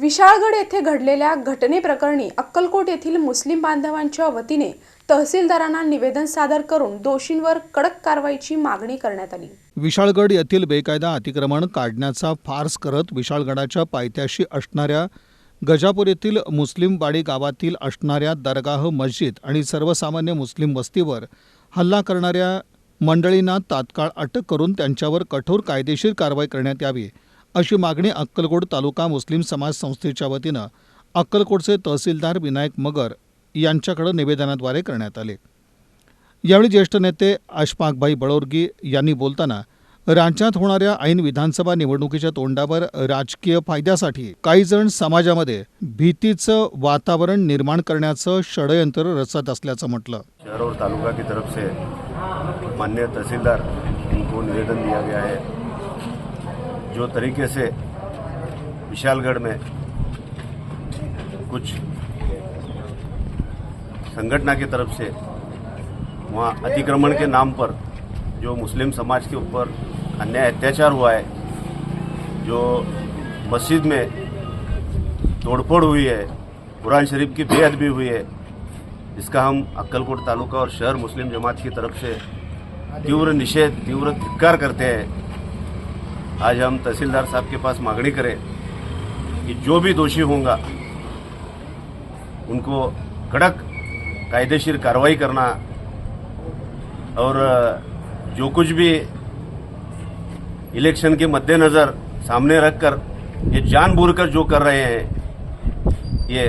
विशाळगड येथे घडलेल्या घटनेप्रकरणी अक्कलकोट येथील मुस्लिम बांधवांच्या वतीने तहसीलदारांना निवेदन सादर करून दोषींवर कडक कारवाईची मागणी करण्यात आली. विशाळगड येथील बेकायदा अतिक्रमण काढण्याचा फार्स करत विशाळगडाच्या पायथ्याशी असणाऱ्या गजापूर येथील मुस्लिमवाडी गावातील असणाऱ्या दरगाह मस्जिद आणि सर्वसामान्य मुस्लिम वस्तीवर हल्ला करणाऱ्या मंडळींना तात्काळ अटक करून त्यांच्यावर कठोर कायदेशीर कारवाई करण्यात यावी. अशी मागणी अक्कलकोट तालुका मुस्लिम समाज संस्थेच्या वतीनं अक्कलकोटचे तहसीलदार विनायक मगर यांच्याकडे निवेदनाद्वारे करण्यात आले. यावेळी ज्येष्ठ नेते अशफाकभाई बळोरगी यांनी बोलताना राज्यात होणाऱ्या ऐन विधानसभा निवडणुकीच्या तोंडावर राजकीय फायद्यासाठी काही जण समाजामध्ये भीतीचं वातावरण निर्माण करण्याचं षडयंत्र रचत असल्याचं म्हटलं. शहर और तालुका की तरफ से माननीय तहसीलदार निवेदन दिया गया है? जो तरीके से विशालगढ़ में कुछ संगठना की तरफ़ से वहाँ अतिक्रमण के नाम पर जो मुस्लिम समाज के ऊपर अन्याय अत्याचार हुआ है, जो मस्जिद में तोड़फोड़ हुई है, कुरान शरीफ की बेअदबी हुई है, इसका हम अक्कलकोट तालुका और शहर मुस्लिम जमात की तरफ़ से तीव्र निषेध, तीव्र धिक्कार करते हैं। आज हम तहसीलदार साहब के पास मांगनी करें कि जो भी दोषी होंगे, उनको कड़क कायदेशीर कार्रवाई करना और जो कुछ भी इलेक्शन के मद्देनज़र सामने रखकर, ये जानबूझकर जो कर रहे हैं, ये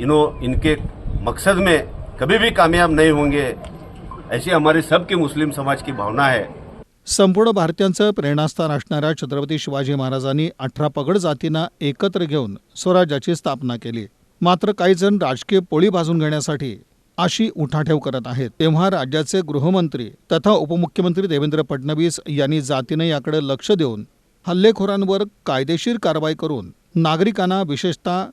इनो, इनके मकसद में कभी भी कामयाब नहीं होंगे, ऐसी हमारी सबकी मुस्लिम समाज की भावना है। संपूर्ण भारतीयांचं प्रेरणास्थान असणाऱ्या छत्रपती शिवाजी महाराजांनी अठरा पगड जातींना एकत्र घेऊन स्वराज्याची स्थापना केली. मात्र काही जण राजकीय पोळी भाजून घेण्यासाठी अशी उठाठेव करत आहेत. तेव्हा राज्याचे गृहमंत्री तथा उपमुख्यमंत्री देवेंद्र फडणवीस यांनी जातीने याकडे लक्ष देऊन हल्लेखोरांवर कायदेशीर कारवाई करून नागरिकांना विशेषतः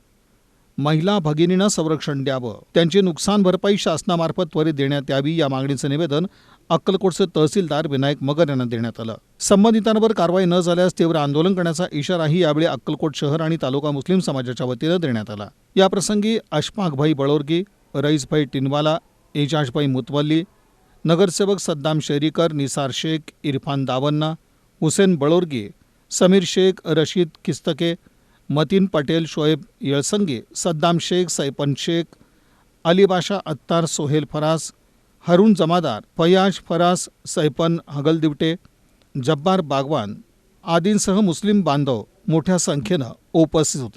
महिला भगिनींना संरक्षण द्यावं. त्यांची नुकसान भरपाई शासनामार्फत त्वरित देण्यात यावी या मागणीचं निवेदन अक्कलकोटचे तहसीलदार विनायक मगर यांना देण्यात आलं. संबंधितांवर कारवाई न झाल्यास तीव्र आंदोलन करण्याचा इशाराही यावेळी अक्कलकोट शहर आणि तालुका मुस्लिम समाजाच्या वतीनं देण्यात आला. याप्रसंगी अशफाकभाई बळोरगी रईसभाई टिनवाला एजाजभाई मुतवल्ली नगरसेवक सद्दाम शेरीकर निसार शेख इरफान दावन्ना हुसेन बळोरगी समीर शेख रशीद किस्तके मतीन पटेल शोएब येळसंगे सद्दाम शेख सैपन शेख अलीबाशा अत्तार सोहेल फरास हरुण जमादार फयाज फरास सैपन हगलदिवटे जब्बार बागवान आदींसह मुस्लिम बांधव मोठ्या संख्येनं उपस्थित होते.